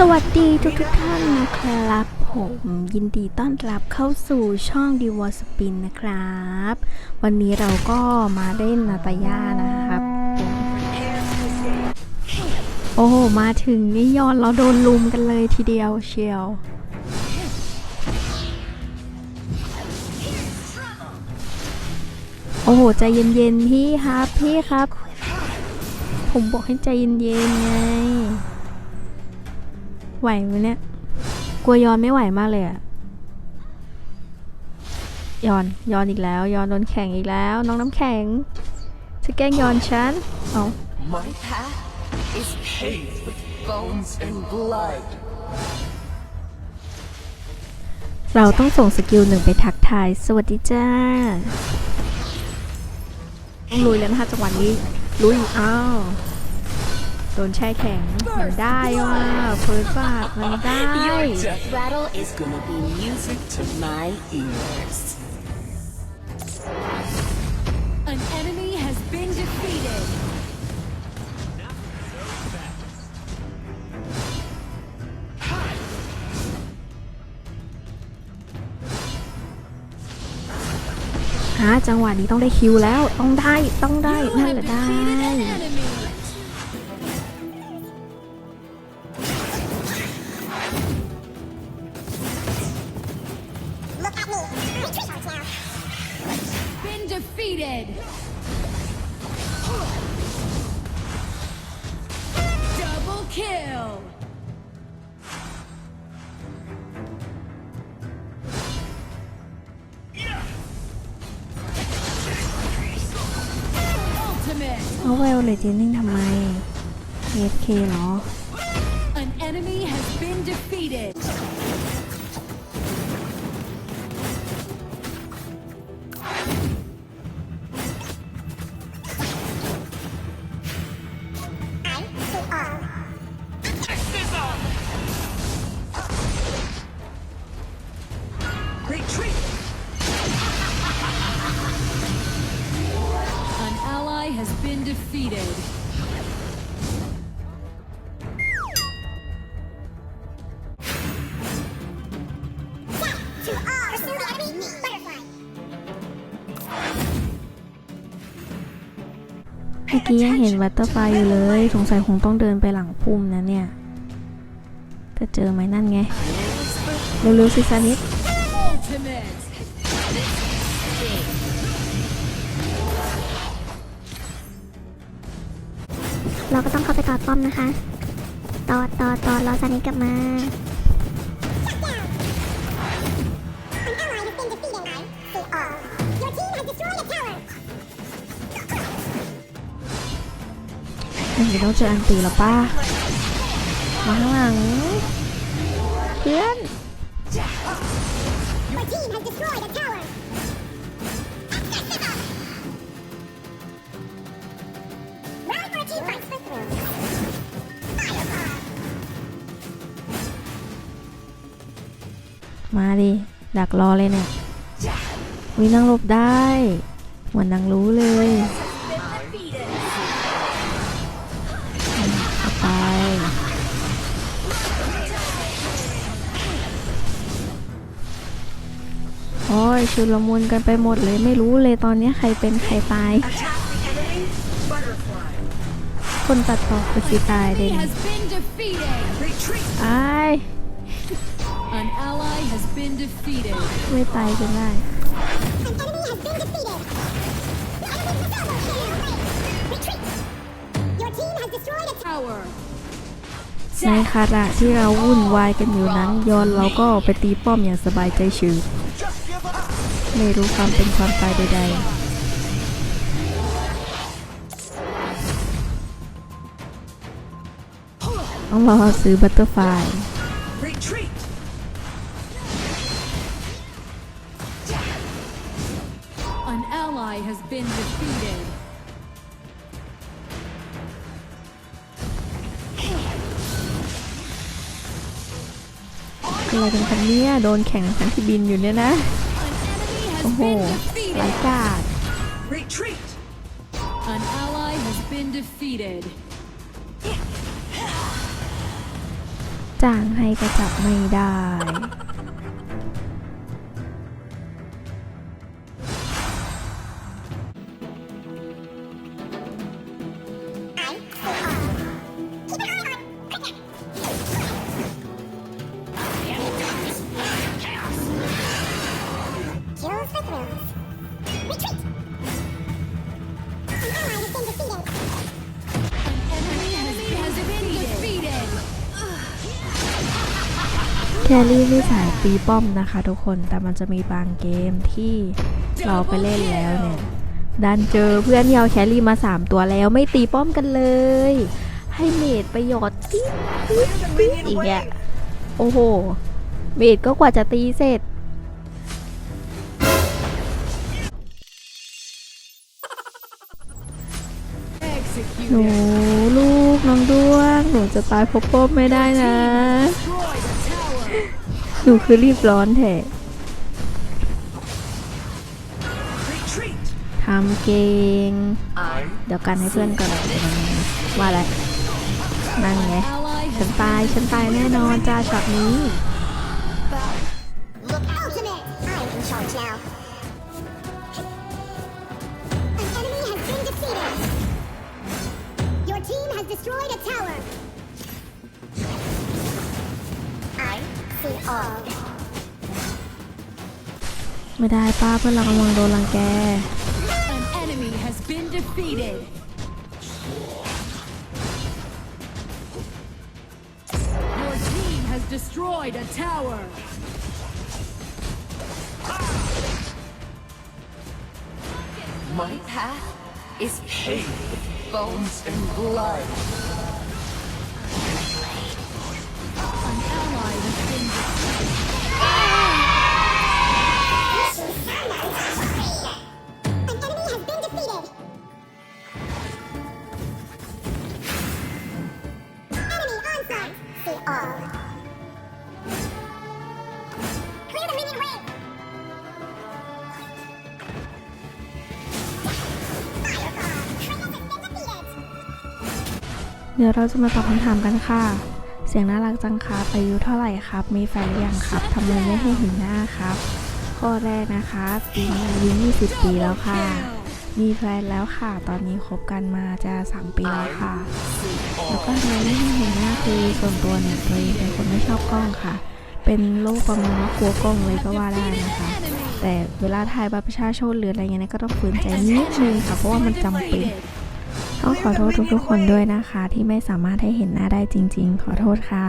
สวัสดีทุกทุกท่านนะครับ ผมยินดีต้อนรับเข้าสู่ช่อง d w a r Spin นะครับ วันนี้เราก็มาเล่นนาตาย่านะครับ โอ้มาถึงนี่ยอนเราโดนลุมกันเลยทีเดียวเชียวโอ้โหใจเย็นๆพี่ครับพี่ครับ ผมบอกให้ใจเย็นๆไง ไหวไหมเนี่ย กลัวยอนไม่ไหวมากเลยอะยอนยอนอีกแล้ว ยอนโดนแข่งอีกแล้ว น้องน้ำแข็งจะแกล้งยอนฉันเอา My path is paved with bones and blood. เราต้องส่งสกิลหนึ่งไปทักทาย สวัสดีจ้าต้องลุยแล้วนะคะจังหวะนี้ ลุย อ้าว โดนแช่แข็งมันได้ว่ะเฟิร์สบาทมันได้ Your death rattle is gonna be music to my ears. An enemy has been defeated. ฮะจังหวะนี้ต้องได้คิวแล้ว ต้องได้ ต้องได้ You นั่น have แหละได้ defeated. Double kill. Ultimate. เอาเวลเลยเจนนิ่งทำไม AFK เหรอ An enemy has been defeated. Defeated. To all. Pursue the enemy. Butterfly. เมื่อกี้ยังเห็นวัตเตอร์ไฟอยู่เลย สงสัยคงต้องเดินไปหลังพุ่มนะเนี่ย จะเจอไหมนั่นไง เร็วๆสิซานิด เราก็ต้องเข้าไปต่อป้อมนะคะ ต่อดตอดตอรอซานิกลับมาเดี๋ยวต้องเจออันตีแล้วป้ามาข้างหลังเพื่อน มาดิ ดักรอเลยเนี่ยวินั่งหลบได้เหมือนนางรู้เลยเอาไปโอ้ยชุลมุนกันไปหมดเลยไม่รู้เลยตอนนี้ใครเป็นใครตาย Attack the enemy! Butterfly! คนตัดต่อคือสิตายเด่ Enemy น has been An ally has been defeated. ไม่ตายจนได้ An enemy has been defeated. The enemy is double kill. Retreat. Your team has destroyed a tower. Tower. ในขณะที่เราวุ่นวายกันอยู่นั้น ยอนเราก็ไปตีป้อมอย่างสบายใจชือไม่รู้ความเป็นความตายใดๆ ต้องรอซื้อบัตเตอร์ไฟ Retreat! อะไรกันคะเนี่ยโดนแข่งทั้งที่บินอยู่เนี่ยนะ An enemy has โอ้โห been ไร้ defeated. กาด Retreat! An ally has been defeated. จ้างให้ก็จับไม่ได้ แครี่ไม่สายตีป้อมนะคะทุกคนแต่มันจะมีบางเกมที่เราไปเล่นแล้วเนี่ยดันเจอเพื่อนที่เอาแครี่มา 3 ตัวแล้วไม่ตีป้อมกันเลย ให้เมดประโยชน์ติ๊ดติ๊ดติ๊ดอีกอะโอ้โห เมดก็กว่าจะตีเสร็จหนูลูกน้องด้วงหนูจะตายพราะป้อมไม่ได้นะ หนูคือรีบร้อนแท้ทำเก่งเดี๋ยวกันให้เพื่อนก่อนเลยว่าอะไร นั่นไง ฉันตาย ฉันตายแน่นอนจ้าช็อตนี้ ไม่ได้ป้าเพื่อนเรากำลังโดนรังแก an enemy has been defeated. Your team has destroyed a tower. my path is paved with bones and blood. เดี๋ยวเราจะมาตอบคำถามกันค่ะ สียงน่ารักจังครับอายุเท่าไหร่ครับ มีแฟนหรือยังครับทำไมไม่ให้เห็นหน้าครับ ข้อแรกนะคะปีนี้อายุ20 ปีแล้วค่ะ มีแฟนแล้วค่ะ ตอนนี้คบกันมาจะ 3 ปีแล้วค่ะ แล้วก็ทำไมไม่ให้เห็นหน้าคือส่วนตัวเนี่ยตัวเองเป็นคนไม่ชอบกล้องค่ะ เป็นโรคประมาณว่ากลัวกล้องเลยก็ว่าได้นะคะ แต่เวลาถ่ายบัตรประชาชนหรืออะไรเงี้ยก็ต้องฝืนใจนิดนึงค่ะเพราะว่ามันจำเป็น ต้องขอโทษทุกๆคนด้วยนะคะ ที่ไม่สามารถให้เห็นหน้าได้จริง ๆ ขอโทษค่ะ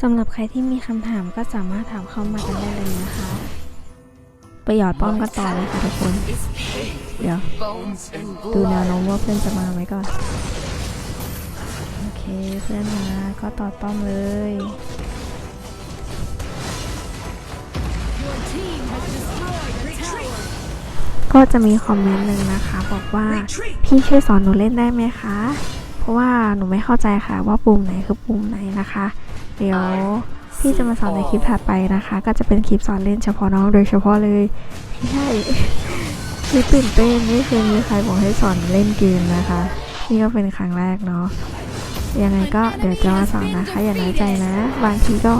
สำหรับใครที่มีคำถามก็สามารถถามเข้ามากันได้เลยนะคะไปหยอดป้อมกันต่อเลยค่ะทุกคน เดี๋ยว ดูแนวโน้มว่าเพื่อนจะมาไหมก่อน โอเคเพื่อนมาก็ต่อป้อมเลย ก็จะมีคอมเมนต์หนึ่งนะคะ บอกว่าพี่ช่วยสอนหนูเล่นได้ไหมคะ เพราะว่าหนูไม่เข้าใจค่ะว่าปุ่มไหนคือปุ่มไหนนะคะ เดี๋ยวพี่จะมาสอนในคลิปถัดไปนะคะ ก็จะเป็นคลิปสอนเล่นเฉพาะน้องโดยเฉพาะเลยใช่คือตื่นเต้นไม่เคยมีใครบอกให้สอนเล่นเกมนะคะ นี่ก็เป็นครั้งแรกเนาะยังไงก็เดี๋ยวจะมาสอนนะคะ อย่าน้อยใจนะ บางทีก็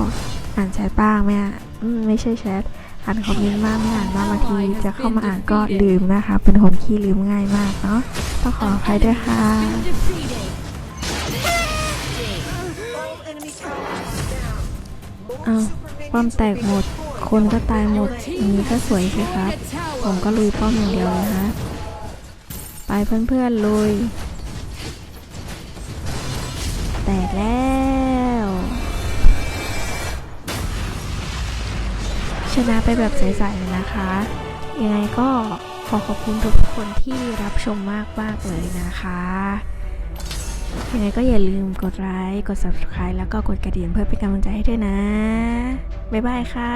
อ่านแชทบ้างไม่อ่านอืมไม่ใช่แชท อ่านคอมเมนต์บ้างไม่อ่านบ้างบางทีจะเข้ามาอ่านก็ลืมนะคะ เป็นคนขี้ลืมง่ายมากเนาะต้องขออภัยด้วยค่ะ เอาป้อมแตกหมด คนก็ตายหมดอย่างนี้ก็สวยสิครับ ผมก็ลุยป้อมอย่างเดียวเลยฮะไปเพื่อนๆลุย แตกแล้ว ชนะไปแบบใสๆเลยนะคะ ยังไงก็ขอขอบคุณทุกคนที่รับชมมากๆเลยนะคะยังไงก็อย่าลืมกดไลค์กด subscribe แล้วก็กดกระดิ่งเพื่อเป็นกำลังใจให้ด้วยนะ บ๊ายบายค่ะ